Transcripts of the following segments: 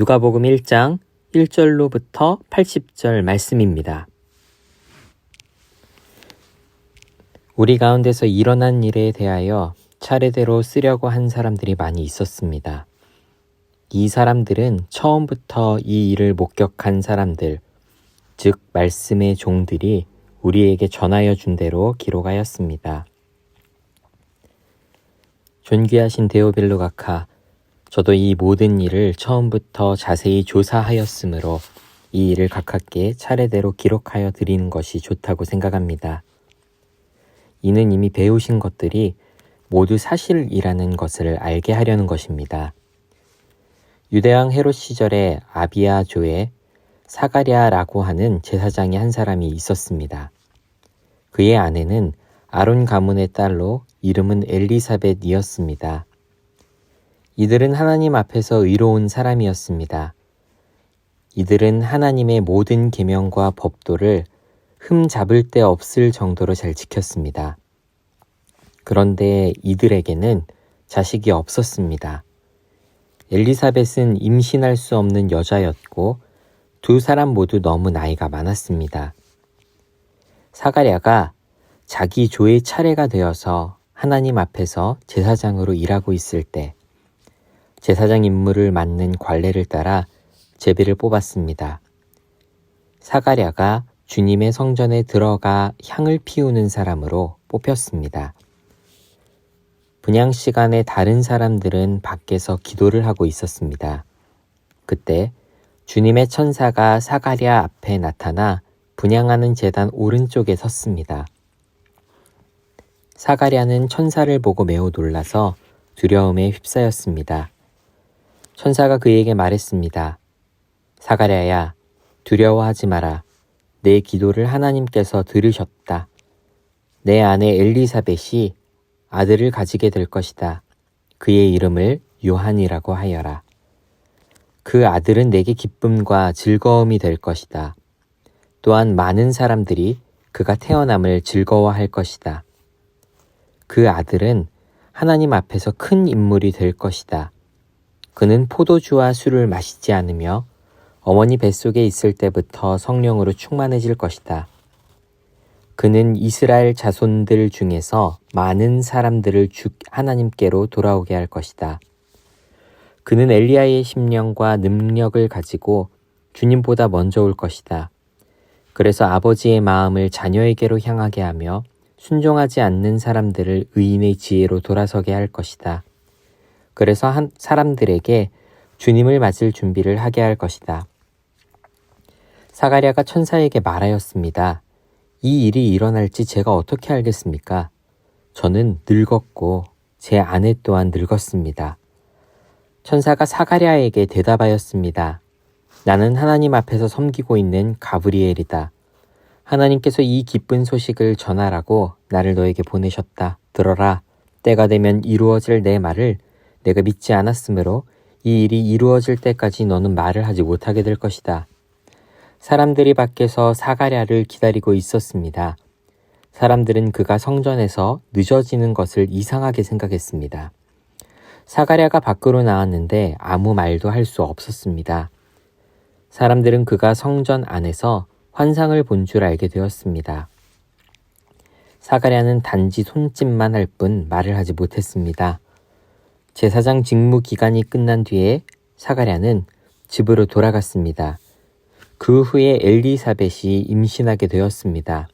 누가복음 1장 1절로부터 80절 말씀입니다. 우리 가운데서 일어난 일에 대하여 차례대로 쓰려고 한 사람들이 많이 있었습니다. 이 사람들은 처음부터 이 일을 목격한 사람들, 즉, 말씀의 종들이 우리에게 전하여 준 대로 기록하였습니다. 존귀하신 데오빌로 각하, 저도 이 모든 일을 처음부터 자세히 조사하였으므로 이 일을 각하께 차례대로 기록하여 드리는 것이 좋다고 생각합니다. 이는 이미 배우신 것들이 모두 사실이라는 것을 알게 하려는 것입니다. 유대왕 헤롯 시절에 아비아조에 사가랴라고 하는 제사장이 한 사람이 있었습니다. 그의 아내는 아론 가문의 딸로 이름은 엘리사벳이었습니다. 이들은 하나님 앞에서 의로운 사람이었습니다. 이들은 하나님의 모든 계명과 법도를 흠 잡을 데 없을 정도로 잘 지켰습니다. 그런데 이들에게는 자식이 없었습니다. 엘리사벳은 임신할 수 없는 여자였고 두 사람 모두 너무 나이가 많았습니다. 사가랴가 자기 조의 차례가 되어서 하나님 앞에서 제사장으로 일하고 있을 때 제사장 임무를 맡는 관례를 따라 제비를 뽑았습니다. 사가랴가 주님의 성전에 들어가 향을 피우는 사람으로 뽑혔습니다. 분양 시간에 다른 사람들은 밖에서 기도를 하고 있었습니다. 그때 주님의 천사가 사가랴 앞에 나타나 분양하는 재단 오른쪽에 섰습니다. 사가랴는 천사를 보고 매우 놀라서 두려움에 휩싸였습니다. 천사가 그에게 말했습니다. 사가랴야, 두려워하지 마라. 내 기도를 하나님께서 들으셨다. 내 아내 엘리사벳이 아들을 가지게 될 것이다. 그의 이름을 요한이라고 하여라. 그 아들은 내게 기쁨과 즐거움이 될 것이다. 또한 많은 사람들이 그가 태어남을 즐거워할 것이다. 그 아들은 하나님 앞에서 큰 인물이 될 것이다. 그는 포도주와 술을 마시지 않으며 어머니 뱃속에 있을 때부터 성령으로 충만해질 것이다. 그는 이스라엘 자손들 중에서 많은 사람들을 주 하나님께로 돌아오게 할 것이다. 그는 엘리야의 심령과 능력을 가지고 주님보다 먼저 올 것이다. 그래서 아버지의 마음을 자녀에게로 향하게 하며 순종하지 않는 사람들을 의인의 지혜로 돌아서게 할 것이다. 그래서 한 사람들에게 주님을 맞을 준비를 하게 할 것이다. 사가랴가 천사에게 말하였습니다. 이 일이 일어날지 제가 어떻게 알겠습니까? 저는 늙었고 제 아내 또한 늙었습니다. 천사가 사가랴에게 대답하였습니다. 나는 하나님 앞에서 섬기고 있는 가브리엘이다. 하나님께서 이 기쁜 소식을 전하라고 나를 너에게 보내셨다. 들어라. 때가 되면 이루어질 내 말을 내가 믿지 않았으므로 이 일이 이루어질 때까지 너는 말을 하지 못하게 될 것이다. 사람들이 밖에서 사가랴를 기다리고 있었습니다. 사람들은 그가 성전에서 늦어지는 것을 이상하게 생각했습니다. 사가랴가 밖으로 나왔는데 아무 말도 할 수 없었습니다. 사람들은 그가 성전 안에서 환상을 본 줄 알게 되었습니다. 사가랴는 단지 손짓만 할 뿐 말을 하지 못했습니다. 제사장 직무 기간이 끝난 뒤에 사가랴는 집으로 돌아갔습니다. 그 후에 엘리사벳이 임신하게 되었습니다.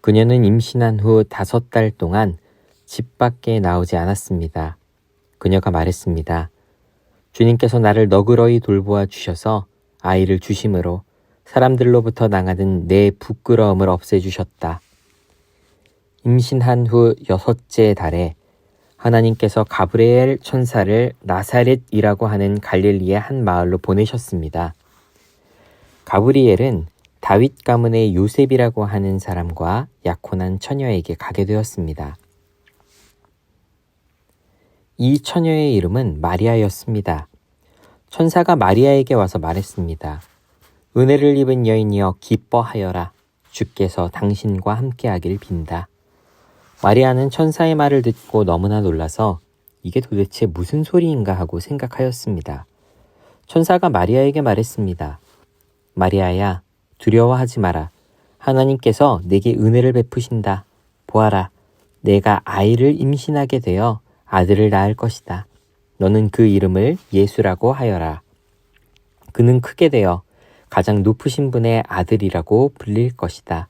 그녀는 임신한 후 다섯 달 동안 집 밖에 나오지 않았습니다. 그녀가 말했습니다. 주님께서 나를 너그러이 돌보아 주셔서 아이를 주심으로 사람들로부터 나가는 내 부끄러움을 없애주셨다. 임신한 후 여섯째 달에 하나님께서 가브리엘 천사를 나사렛이라고 하는 갈릴리의 한 마을로 보내셨습니다. 가브리엘은 다윗 가문의 요셉이라고 하는 사람과 약혼한 처녀에게 가게 되었습니다. 이 처녀의 이름은 마리아였습니다. 천사가 마리아에게 와서 말했습니다. 은혜를 입은 여인이여 기뻐하여라. 주께서 당신과 함께하길 빈다. 마리아는 천사의 말을 듣고 너무나 놀라서 이게 도대체 무슨 소리인가 하고 생각하였습니다. 천사가 마리아에게 말했습니다. 마리아야, 두려워하지 마라. 하나님께서 내게 은혜를 베푸신다. 보아라, 내가 아이를 임신하게 되어 아들을 낳을 것이다. 너는 그 이름을 예수라고 하여라. 그는 크게 되어 가장 높으신 분의 아들이라고 불릴 것이다.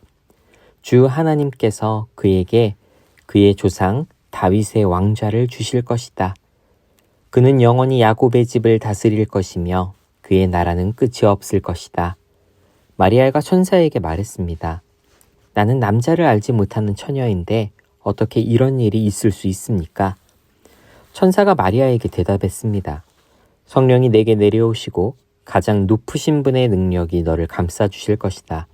주 하나님께서 그에게 그의 조상 다윗의 왕좌를 주실 것이다. 그는 영원히 야곱의 집을 다스릴 것이며 그의 나라는 끝이 없을 것이다. 마리아가 천사에게 말했습니다. 나는 남자를 알지 못하는 처녀인데 어떻게 이런 일이 있을 수 있습니까? 천사가 마리아에게 대답했습니다. 성령이 내게 내려오시고 가장 높으신 분의 능력이 너를 감싸 주실 것이다.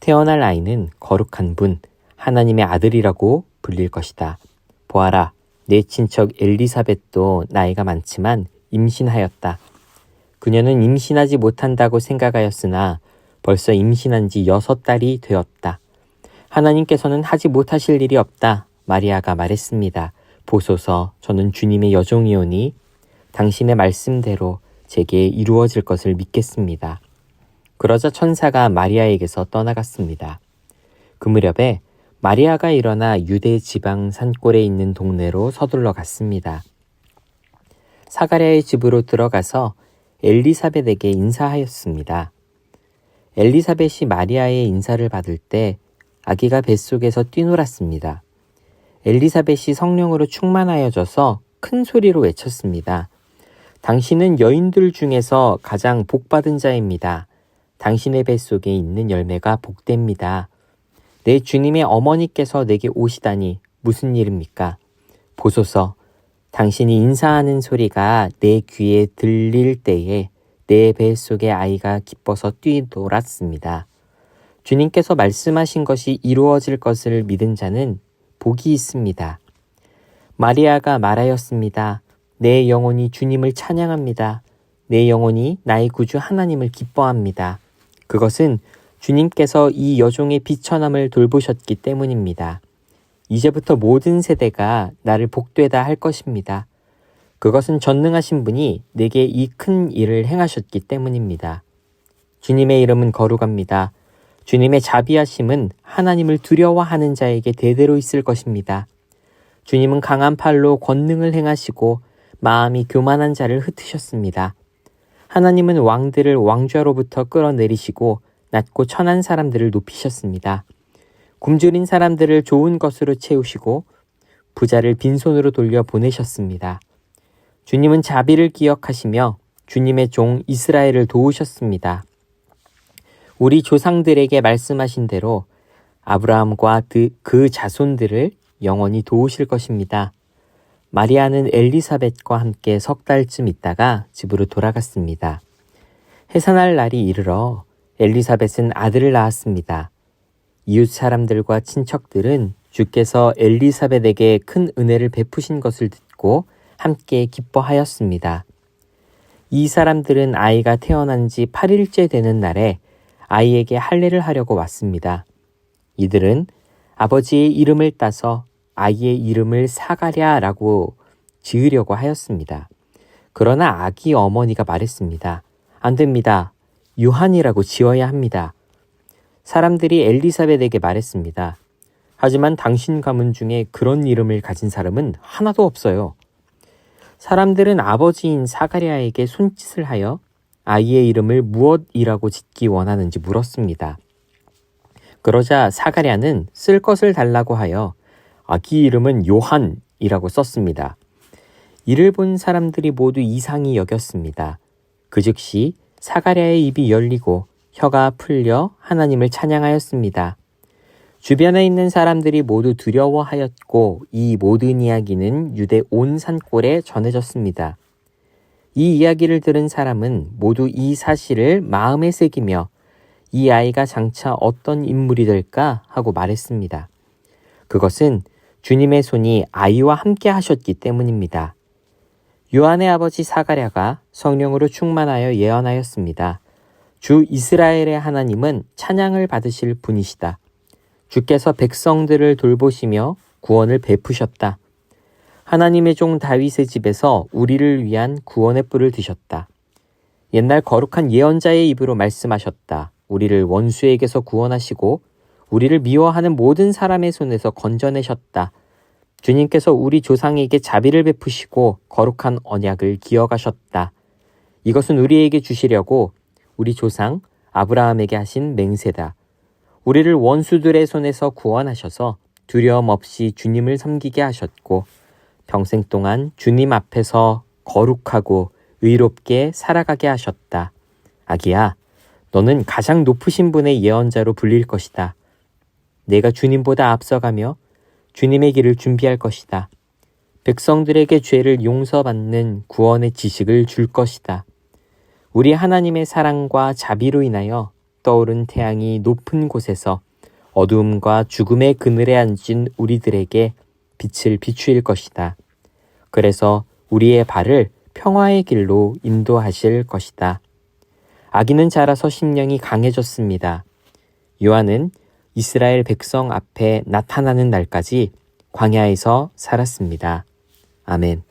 태어날 아이는 거룩한 분, 하나님의 아들이라고 불릴 것이다. 보아라, 내 친척 엘리사벳도 나이가 많지만 임신하였다. 그녀는 임신하지 못한다고 생각하였으나 벌써 임신한 지 여섯 달이 되었다. 하나님께서는 하지 못하실 일이 없다. 마리아가 말했습니다. 보소서, 저는 주님의 여종이오니 당신의 말씀대로 제게 이루어질 것을 믿겠습니다. 그러자 천사가 마리아에게서 떠나갔습니다. 그 무렵에 마리아가 일어나 유대 지방 산골에 있는 동네로 서둘러 갔습니다. 사가랴의 집으로 들어가서 엘리사벳에게 인사하였습니다. 엘리사벳이 마리아의 인사를 받을 때 아기가 뱃속에서 뛰놀았습니다. 엘리사벳이 성령으로 충만하여져서 큰 소리로 외쳤습니다. 당신은 여인들 중에서 가장 복받은 자입니다. 당신의 뱃속에 있는 열매가 복됩니다. 내 주님의 어머니께서 내게 오시다니 무슨 일입니까? 보소서, 당신이 인사하는 소리가 내 귀에 들릴 때에 내 뱃속의 아이가 기뻐서 뛰놀았습니다. 주님께서 말씀하신 것이 이루어질 것을 믿은 자는 복이 있습니다. 마리아가 말하였습니다. 내 영혼이 주님을 찬양합니다. 내 영혼이 나의 구주 하나님을 기뻐합니다. 그것은 주님께서 이 여종의 비천함을 돌보셨기 때문입니다. 이제부터 모든 세대가 나를 복되다 할 것입니다. 그것은 전능하신 분이 내게 이 큰 일을 행하셨기 때문입니다. 주님의 이름은 거룩합니다. 주님의 자비하심은 하나님을 두려워하는 자에게 대대로 있을 것입니다. 주님은 강한 팔로 권능을 행하시고 마음이 교만한 자를 흩으셨습니다. 하나님은 왕들을 왕좌로부터 끌어내리시고 낮고 천한 사람들을 높이셨습니다. 굶주린 사람들을 좋은 것으로 채우시고 부자를 빈손으로 돌려 보내셨습니다. 주님은 자비를 기억하시며 주님의 종 이스라엘을 도우셨습니다. 우리 조상들에게 말씀하신 대로 아브라함과 그 자손들을 영원히 도우실 것입니다. 마리아는 엘리사벳과 함께 석 달쯤 있다가 집으로 돌아갔습니다. 해산할 날이 이르러 엘리사벳은 아들을 낳았습니다. 이웃 사람들과 친척들은 주께서 엘리사벳에게 큰 은혜를 베푸신 것을 듣고 함께 기뻐하였습니다. 이 사람들은 아이가 태어난 지 8일째 되는 날에 아이에게 할례를 하려고 왔습니다. 이들은 아버지의 이름을 따서 아이의 이름을 사가랴라고 지으려고 하였습니다. 그러나 아기 어머니가 말했습니다. 안 됩니다. 요한이라고 지어야 합니다. 사람들이 엘리사벳에게 말했습니다. 하지만 당신 가문 중에 그런 이름을 가진 사람은 하나도 없어요. 사람들은 아버지인 사가랴에게 손짓을 하여 아이의 이름을 무엇이라고 짓기 원하는지 물었습니다. 그러자 사가랴는 쓸 것을 달라고 하여 아기 이름은 요한이라고 썼습니다. 이를 본 사람들이 모두 이상히 여겼습니다. 그 즉시 사가랴의 입이 열리고 혀가 풀려 하나님을 찬양하였습니다. 주변에 있는 사람들이 모두 두려워하였고 이 모든 이야기는 유대 온 산골에 전해졌습니다. 이 이야기를 들은 사람은 모두 이 사실을 마음에 새기며 이 아이가 장차 어떤 인물이 될까 하고 말했습니다. 그것은 주님의 손이 아이와 함께 하셨기 때문입니다. 요한의 아버지 사가랴가 성령으로 충만하여 예언하였습니다. 주 이스라엘의 하나님은 찬양을 받으실 분이시다. 주께서 백성들을 돌보시며 구원을 베푸셨다. 하나님의 종 다윗의 집에서 우리를 위한 구원의 뿔을 드셨다. 옛날 거룩한 예언자의 입으로 말씀하셨다. 우리를 원수에게서 구원하시고 우리를 미워하는 모든 사람의 손에서 건져내셨다. 주님께서 우리 조상에게 자비를 베푸시고 거룩한 언약을 기억하셨다. 이것은 우리에게 주시려고 우리 조상 아브라함에게 하신 맹세다. 우리를 원수들의 손에서 구원하셔서 두려움 없이 주님을 섬기게 하셨고 평생 동안 주님 앞에서 거룩하고 의롭게 살아가게 하셨다. 아기야, 너는 가장 높으신 분의 예언자로 불릴 것이다. 내가 주님보다 앞서가며 주님의 길을 준비할 것이다. 백성들에게 죄를 용서받는 구원의 지식을 줄 것이다. 우리 하나님의 사랑과 자비로 인하여 떠오른 태양이 높은 곳에서 어두움과 죽음의 그늘에 앉은 우리들에게 빛을 비추일 것이다. 그래서 우리의 발을 평화의 길로 인도하실 것이다. 아기는 자라서 심령이 강해졌습니다. 요한은 이스라엘 백성 앞에 나타나는 날까지 광야에서 살았습니다. 아멘.